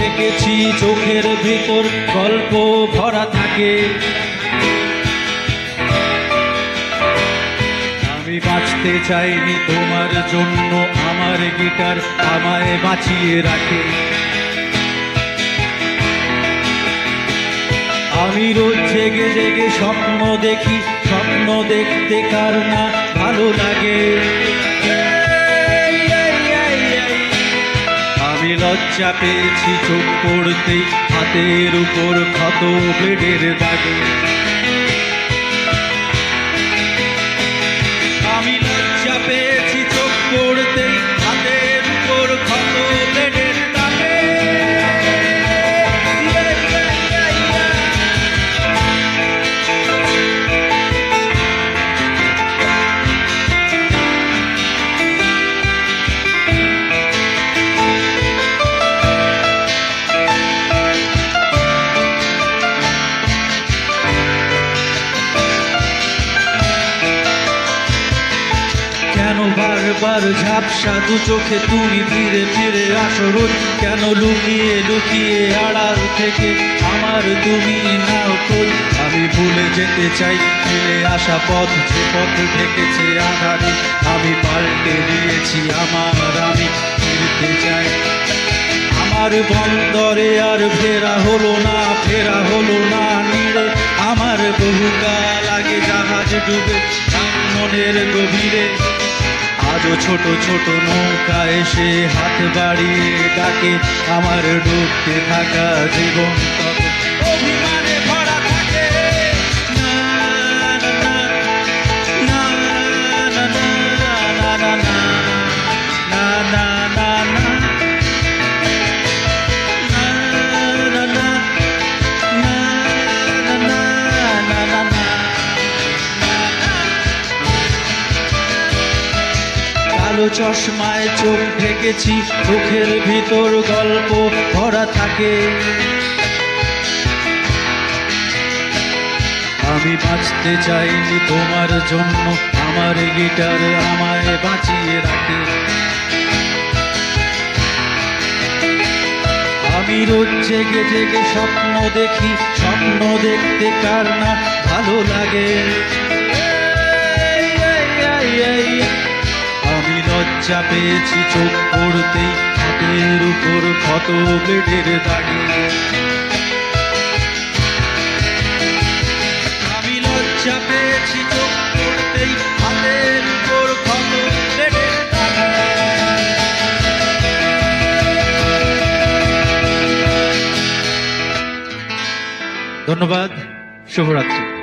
দেখেছি চোখের ভিতর গল্প ভরা থাকে। আমি বাঁচতে চাইনি তোমার জন্য, আমার গিটার আমায় বাঁচিয়ে রাখে। আমি রোজ জেগে জেগে স্বপ্ন দেখি, স্বপ্ন দেখতে কার না ভালো লাগে। লজ্জা পেয়েছি চোখ পড়তেই হাতের উপর ক্ষত বেডের দাগে। বারবার ঝাপসা দু চোখে তুমি ফিরে ফিরে আসো রোজ কেন লুকিয়ে লুকিয়ে আড়াল থেকে আমার তুমি নাও খোঁজ আমি ভুলে যেতে চাই, ফিরে আসা পথ, যে পথ ঢেকেছে আধারে। আমি পাল্টে দিয়েছি আমার আমি, ফিরতে চাই। আমার বন্দরে আর ফেরা হলো না, ফেরা হলো না নিড়ে। আমার বহুকাল আগে জাহাজ ডুবে মনের গভীরে আজও ছোট ছোট নৌকা এসে হাত বাড়িয়ে ডাকে আমার ডুবতে থাকা জীবন তত কালো চশমায় চোখ ঢেকেছি, চোখের ভিতর গল্প ভরা থাকে। আমি বাঁচতে চাইনি তোমার জন্য, আমার গিটার আমায় বাঁচিয়ে রাখে। আমি রোজ জেগে জেগে স্বপ্ন দেখি, স্বপ্ন দেখতে কার না ভালো লাগে। লজ্জা পেয়েছি চোখ পড়তেই হাতের উপর ক্ষত ব্লেডের দাগে। ধন্যবাদ শুভরাত্রি।